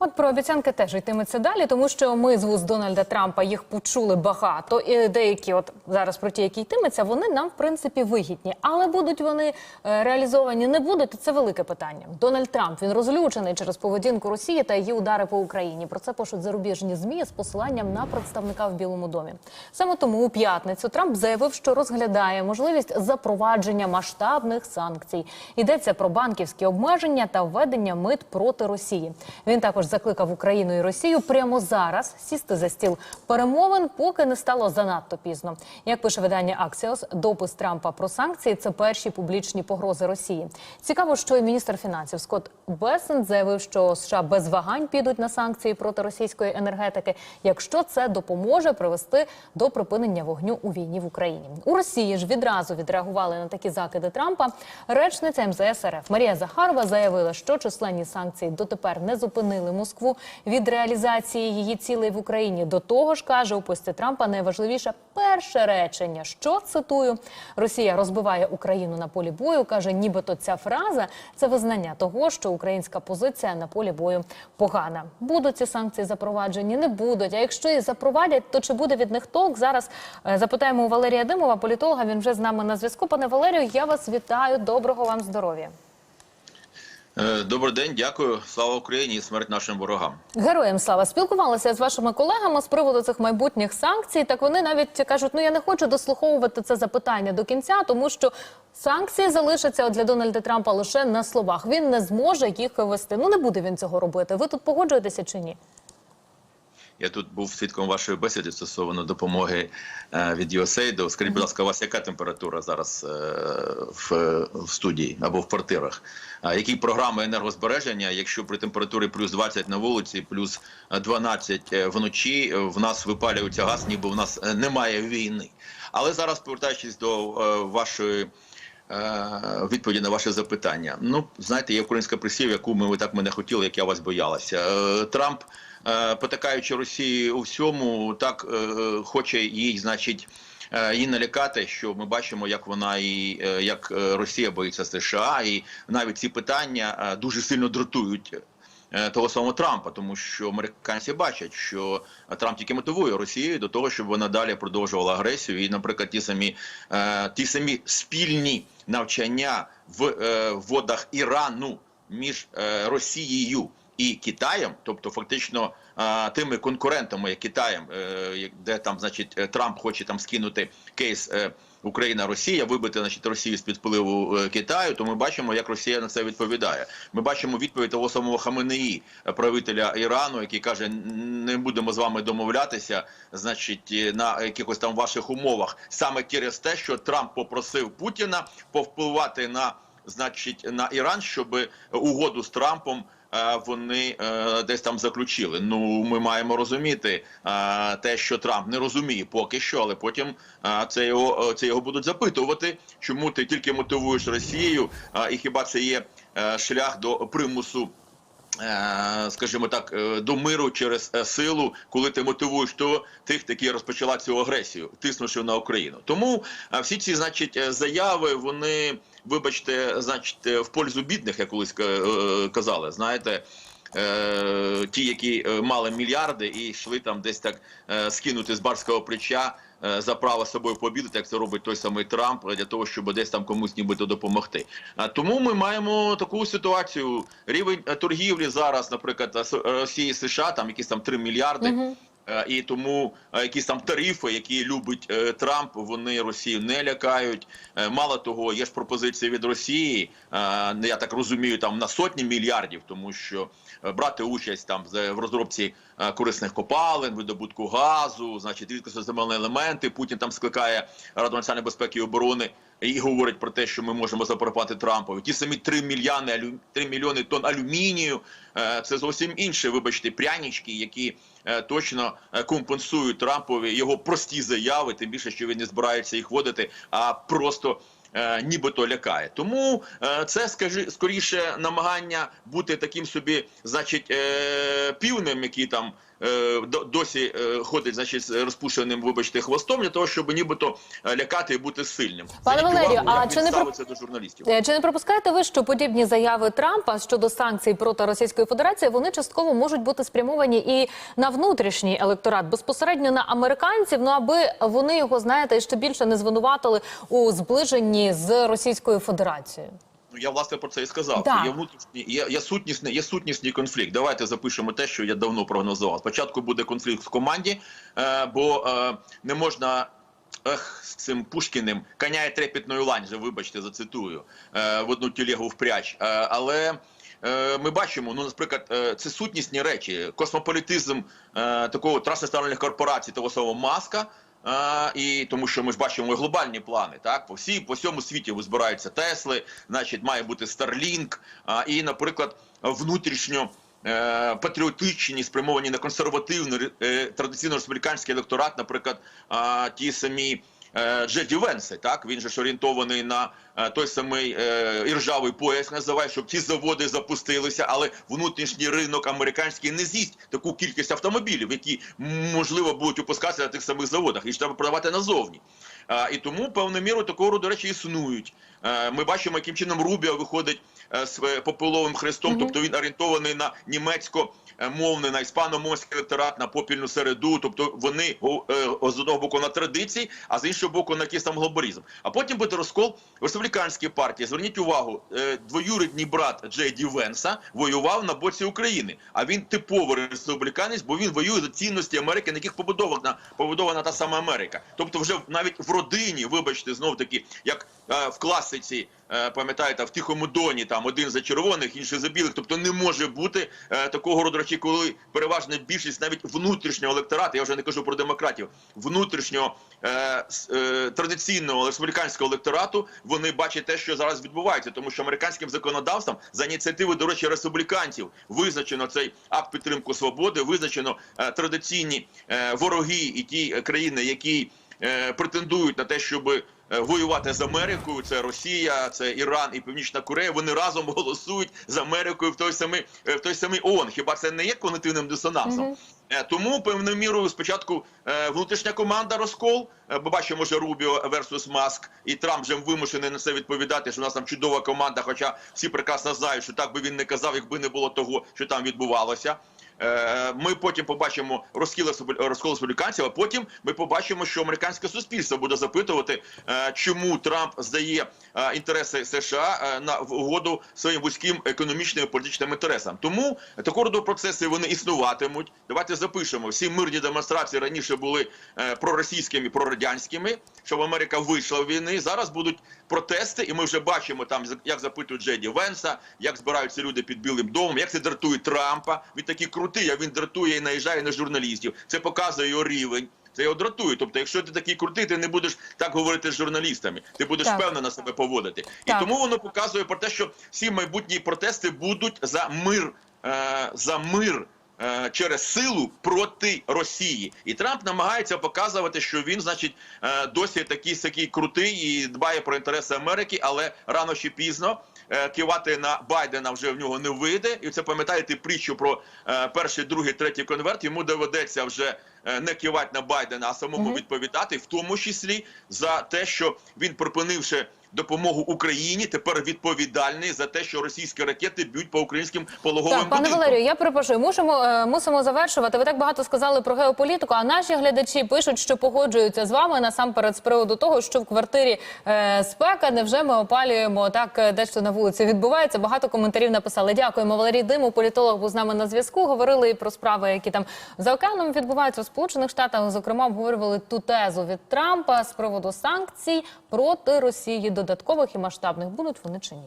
От про обіцянки теж йтиметься далі, тому що ми з вуст Дональда Трампа їх почули багато, і деякі, от зараз про ті, які йтиметься, вони нам в принципі вигідні. Але будуть вони е, реалізовані, не будуть. Це велике питання. Дональд Трамп він розлючений через поведінку Росії та її удари по Україні. Про це пишуть зарубіжні змі з посиланням на представника в Білому домі. Саме тому у п'ятницю Трамп заявив, що розглядає можливість запровадження масштабних санкцій. Йдеться про банківські обмеження та введення мит проти Росії. Він також закликав Україну і Росію прямо зараз сісти за стіл перемовин, поки не стало занадто пізно. Як пише видання Axios, допис Трампа про санкції це перші публічні погрози Росії. Цікаво, що і міністр фінансів Скотт Бесент заявив, що США без вагань підуть на санкції проти російської енергетики, якщо це допоможе привести до припинення вогню у війні в Україні. У Росії ж відразу відреагували на такі закиди Трампа. Речниця МЗС РФ Марія Захарова заявила, що численні санкції дотепер не зупинили Москву від реалізації її цілей в Україні. До того ж, каже у пості Трампа найважливіше перше речення, що цитую: Росія розбиває Україну на полі бою. каже, нібито ця фраза це визнання того, що українська позиція на полі бою погана. Будуть ці санкції запроваджені, не будуть. А якщо і запровадять, то чи буде від них толк? Зараз е, запитаємо у Валерія Димова, політолога. Він вже з нами на зв'язку. Пане Валерію, я вас вітаю. Доброго вам здоров'я. Е, Добрий день, дякую. Слава Україні і смерть нашим ворогам. Героям слава спілкувалася з вашими колегами з приводу цих майбутніх санкцій. Так вони навіть кажуть: ну я не хочу дослуховувати це запитання до кінця, тому що санкції залишаться для Дональда Трампа лише на словах. Він не зможе їх вести. Ну не буде він цього робити. Ви тут погоджуєтеся чи ні? Я тут був свідком вашої бесіди стосовно допомоги е, від USAID. Скажіть, будь ласка, у вас яка температура зараз е, в, в студії або в квартирах? Які програми енергозбереження, якщо при температурі плюс 20 на вулиці, плюс 12 вночі, е, в нас випалюється газ, ніби в нас немає війни. Але зараз, повертаючись до вашої. Відповіді на ваше запитання. Ну, знаєте, є українська присів, яку ми ви так мене хотіли, як я вас боялася. Трамп, потакаючи Росії у всьому, так е, хоче їй, значить, е, її налякати, що ми бачимо, як вона і е, як е, Росія боїться США, і навіть ці питання е, дуже сильно дратують. е, Того самого Трампа, тому що американці бачать, що Трамп тільки мотивує Росію до того, щоб вона далі продовжувала агресію. І, наприклад, ті самі е, ті самі спільні навчання в е, водах Ірану між е, Росією і Китаєм, тобто фактично тими конкурентами, Китаєм, е, де там, значить, е, Трамп хоче там скинути кейс. Е, Україна, Росія, вибити значить Росію з під впливу Китаю, то ми бачимо, як Росія на це відповідає. Ми бачимо відповідь того самого Хаменеї, правителя Ірану, який каже: не будемо з вами домовлятися, значить, на якихось там ваших умовах, саме через те, що Трамп попросив Путіна повпливати на значить на Іран, щоб угоду з Трампом. Е, Вони е, десь там заключили. Ну ми маємо розуміти е, те, що Трамп не розуміє поки що, але потім це його це його будуть запитувати, чому ти тільки мотивуєш Росією, е, і хіба це є шлях до примусу скажімо так, е, до миру через е, силу, коли ти мотивуєш то тих, які розпочала цю агресію, тиснувши на Україну. Тому е, всі ці, значить, е, заяви, вони, вибачте, значить, е, в пользу бідних, як колись е, казали, знаєте. Е, Ті, які е, мали мільярди і йшли там десь так е, скинути з барського плеча за право собою побідати, як це робить той самий Трамп, для того, щоб десь там комусь нібито допомогти. Тому ми маємо таку ситуацію. Рівень торгівлі зараз, наприклад, Росії США, там якісь там 3 мільярди. Мгм. Е, І тому е, якісь там тарифи, які любить е, Трамп, вони Росію не лякають. Мало того, є ж пропозиції від Росії. Я так розумію, там на сотні мільярдів, тому що брати участь там в розробці корисних копалин, видобутку газу, значить рідкоземельні елементи. Путін там скликає Раду національної безпеки і оборони і говорить про те, що ми можемо запропонувати Трампові. Ті самі 3 мільйони алю... 3 мільйони тонн алюмінію. е, Це зовсім інше, вибачте, прянички, які е, точно е, компенсують Трампові його прості заяви, тим більше, що він не збирається їх вводити, а просто. Нібито лякає, тому це скажи скоріше намагання бути таким собі, значить, півнем, який там досі е, ходить, значить, з розпушеним, вибачте, хвостом для того, щоб нібито е, лякати і бути сильним. Пане Валерію, а чи не про- ставиться до журналістів? Е, Чи не пропускаєте ви, що подібні заяви Трампа щодо санкцій проти Російської Федерації вони частково можуть бути спрямовані і на внутрішній електорат, безпосередньо на американців, ну аби вони його знаєте ще більше не звинуватили у зближенні з Російською Федерацією? Ну, я власне про це і сказав. Так. Є внутрішній, є, є сутнісний, є сутнісний конфлікт. Давайте запишемо те, що я давно прогнозував. Спочатку буде конфлікт в команді, е, бо е, не можна. Ех, з цим Пушкіним коня і трепетною ланже, вибачте, зацитую е, в одну тілегу впряч. Е, але е, ми бачимо, ну, наприклад, е, це сутнісні речі, космополітизм е, такого транснаціональних корпорацій, того самого Маска. А, і тому, що ми ж бачимо глобальні плани, так по всій по всьому світі визбираються Тесли, значить, має бути Starlink, а, і, наприклад, внутрішньо. е, Патріотичні, спрямовані на консервативний е, традиційно республіканський електорат, наприклад, а, ті самі Джеді Венси, так він же ж орієнтований на е, той самий е, іржавий пояс, називає, щоб ці заводи запустилися, але внутрішній ринок американський не з'їсть таку кількість автомобілів, які можливо будуть випускатися на тих самих заводах, і треба продавати назовні. І тому певною мірою такого роду речі існують. Е, Ми бачимо, яким чином Рубіо виходить е, е, попеловим хрестом, тобто він орієнтований на німецько-мовний, на іспаномовський електорат, на попільну середу. Тобто вони е, з одного боку на традиції, а з іншого боку на якийсь там глобалізм. А потім буде розкол в республіканській партії. Зверніть увагу, двоюрідний брат Джей Ді Венса воював на боці України. А він типовий республіканець, бо він воює за цінності Америки, на яких побудована побудована та сама Америка. Тобто, вже навіть в родині, вибачте, знов таки, як в класиці. е, Пам'ятаєте, в тихому доні там один за червоних, інший за білих. Тобто не може бути е, такого роду речі, коли переважна більшість навіть внутрішнього електорату, я вже не кажу про демократів, внутрішнього е, е, традиційного республіканського електорату, вони бачать те, що зараз відбувається, тому що американським законодавством за ініціативи, до речі, республіканців визначено цей акт підтримку свободи, визначено е, традиційні е, вороги і ті е, країни, які е, претендують на те, щоб е, воювати з Америкою. Це Росія, це Іран і Північна Корея. Вони разом голосують з Америкою в той самий е, в той самий ООН. Хіба це не є когнитивним дисонансом? Е, Тому певною мірою спочатку е, внутрішня команда розкол. Е, Ми бачимо, що Рубіо версус Маск, і Трамп вже вимушений на це відповідати. Що у нас там чудова команда. Хоча всі прекрасно знають, що так би він не казав, якби не було того, що там відбувалося. Е, Ми потім побачимо розкіл республіканців, а потім ми побачимо, що американське суспільство буде запитувати, е, чому Трамп здає е, інтереси США на угоду своїм вузьким економічним і політичним інтересам. Тому такого роду процеси вони існуватимуть. Давайте запишемо. Всі мирні демонстрації раніше були проросійськими, прорадянськими, щоб Америка вийшла в війни. Зараз будуть протести, і ми вже бачимо там, як запитують Джеді Венса, як збираються люди під Білим домом, як це дратує Трампа. Він такий крутий, як він дратує і наїжджає на журналістів. Це показує його рівень. Це його дратує. Тобто, якщо ти такий крутий, ти не будеш так говорити з журналістами. Ти будеш Так. на себе поводити. Так. І тому воно показує про те, що всі майбутні протести будуть за мир, е, за мир. Е, Через силу проти Росії, і Трамп намагається показувати, що він, значить, е, досі такий такий крутий і дбає про інтереси Америки, але рано чи пізно е, кивати на Байдена вже в нього не вийде. І це пам'ятаєте притчу про е, перший, другий, третій конверт. Йому доведеться вже е, не кивати на Байдена, а самому відповідати, в тому числі за те, що він припинивши допомогу Україні, тепер відповідальний за те, що російські ракети б'ють по українським пологовим Так, пане. Валерію, я перепрошую, мусимо, е, мусимо завершувати. Ви так багато сказали про геополітику, а наші глядачі пишуть, що погоджуються з вами насамперед з приводу того, що в квартирі е, спека, невже ми опалюємо так дещо на вулиці відбувається. Багато коментарів написали. Дякуємо. Валерій Диму, політолог, був з нами на зв'язку. Говорили і про справи, які там за океаном відбуваються в Сполучених Штатах. Зокрема, обговорювали ту тезу від Трампа з приводу санкцій проти Росії, додаткових і масштабних. Будуть вони чи ні?